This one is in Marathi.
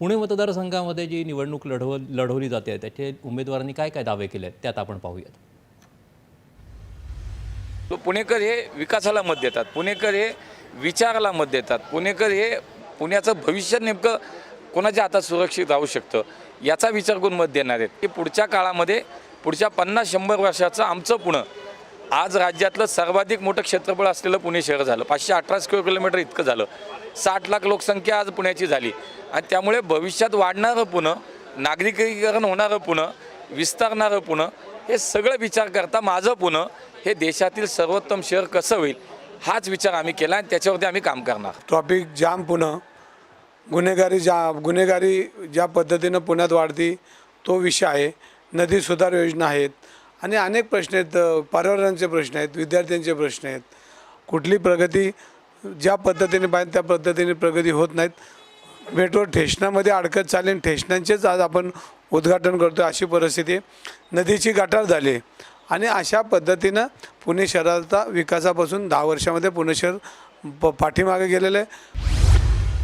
पुणे मतदारसंघामध्ये जी निवडणूक लढव लढवली जाते त्याचे उमेदवारांनी काय काय दावे केले आहेत त्यात आपण पाहूयात. पुणेकर हे विकासाला मत देतात. पुणेकर हे विचाराला मत देतात. पुणेकर हे पुण्याचं भविष्य नेमकं कोणाच्या हातात सुरक्षित राहू शकतं याचा विचार करून मत देणार आहेत. की पुढच्या काळामध्ये पुढच्या पन्नास शंभर वर्षाचं आमचं पुणं आज राज्यातलं सर्वाधिक मोठं क्षेत्रफळ असलेलं पुणे शहर झालं. पाचशे अठरा स्क्वेअर किलोमीटर इतकं झालं. साठ लाख लोकसंख्या आज पुण्याची झाली. आणि त्यामुळे भविष्यात वाढणारं पुणं नागरिकीकरण होणारं पुणं विस्तारणारं पुणं हे सगळं विचार करता माझं पुणं हे देशातील सर्वोत्तम शहर कसं होईल हाच विचार आम्ही केला आणि त्याच्यावरती आम्ही काम करणार. Traffic jam Pune. गुन्हेगारी जा गुन्हेगारी ज्या पद्धतीनं पुण्यात वाढती तो विषय आहे. नदी सुधार योजना आहेत. आणि अनेक प्रश्न आहेत. पर्यावरणाचे प्रश्न आहेत विद्यार्थ्यांचे प्रश्न आहेत. कुठली प्रगती ज्या पद्धतीने पाहिजे त्या पद्धतीने प्रगती होत नाहीत. मेट्रो ठेशणामध्ये अडकत चालेल ठेशणांचेच आज आपण उद्घाटन करतो अशी परिस्थिती नदीची गटार झाली आणि अशा पद्धतीनं पुणे शहराचा विकासापासून दहा वर्षामध्ये पुणे शहर प पाठीमागे गेलेलं आहे.